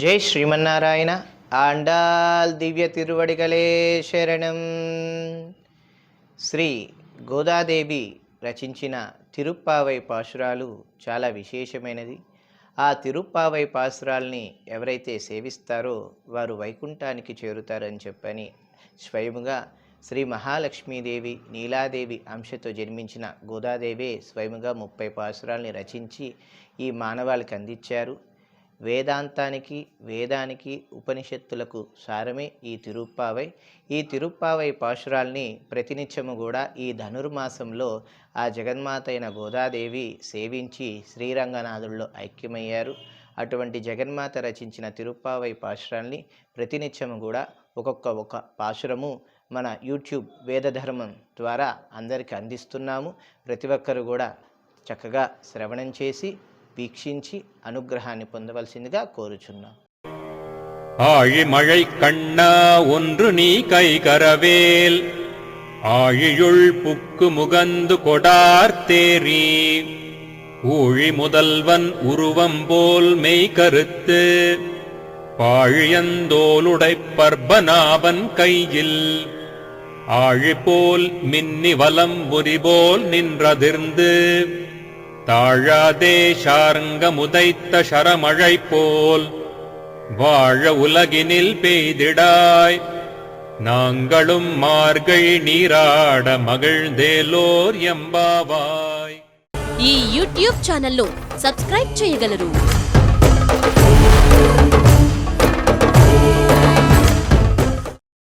జై శ్రీమన్నారాయణ ఆండాల్ దివ్య తిరువడిగలే శరణం. శ్రీ గోదాదేవి రచించిన తిరుప్పావై పాశురాలు చాలా విశేషమైనది. ఆ తిరుప్పావై పాశురాల్ని ఎవరైతే సేవిస్తారో వారు వైకుంఠానికి చేరుతారని చెప్పని స్వయముగా శ్రీ మహాలక్ష్మీదేవి నీలాదేవి అంశతో జన్మించిన గోదాదేవే స్వయముగా ముప్పై పాశురాల్ని రచించి ఈ మానవాళికి అందించారు. వేదాంతానికి వేదానికి ఉపనిషత్తులకు సారమే ఈ తిరుప్పావై. ఈ తిరుప్పావై పాశురాల్ని ప్రతినిత్యము కూడా ఈ ధనుర్మాసంలో ఆ జగన్మాత అయిన గోదాదేవి సేవించి శ్రీరంగనాథుల్లో ఐక్యమయ్యారు. అటువంటి జగన్మాత రచించిన తిరుప్పావై పాశురాల్ని ప్రతినిత్యము కూడా ఒక్కొక్క ఒక పాశురము మన యూట్యూబ్ వేదధర్మం ద్వారా అందరికీ అందిస్తున్నాము. ప్రతి ఒక్కరు కూడా చక్కగా శ్రవణం చేసి వీక్షించి అనుగ్రహాన్ని పొందవలసిందిగా కోరుచున్నాం ஆழிமழை கண்ணா ஒன்று நீ கைகரவேல் ஆழியுள் புக்கு முகந்து கொடார்த்தேரி ஊழி முதல்வன் உருவம் போல் மெய் கருத்து பாழியந்தோலுடைப் பர்பனாவன் கையில் ஆழி போல் மின்னி வலம் புரிபோல் நின்றதிர்ந்து தாழாதே சார்ங்கமுதைத்த சரமழை போல் வாழ உலகினில் பெய்திடாய். நாங்களும் மார்கழி நீராட మగిళ్దేలోర్ ఎంబావాయ్ ఈ యూట్యూబ్ ఛానల్లో సబ్స్క్రైబ్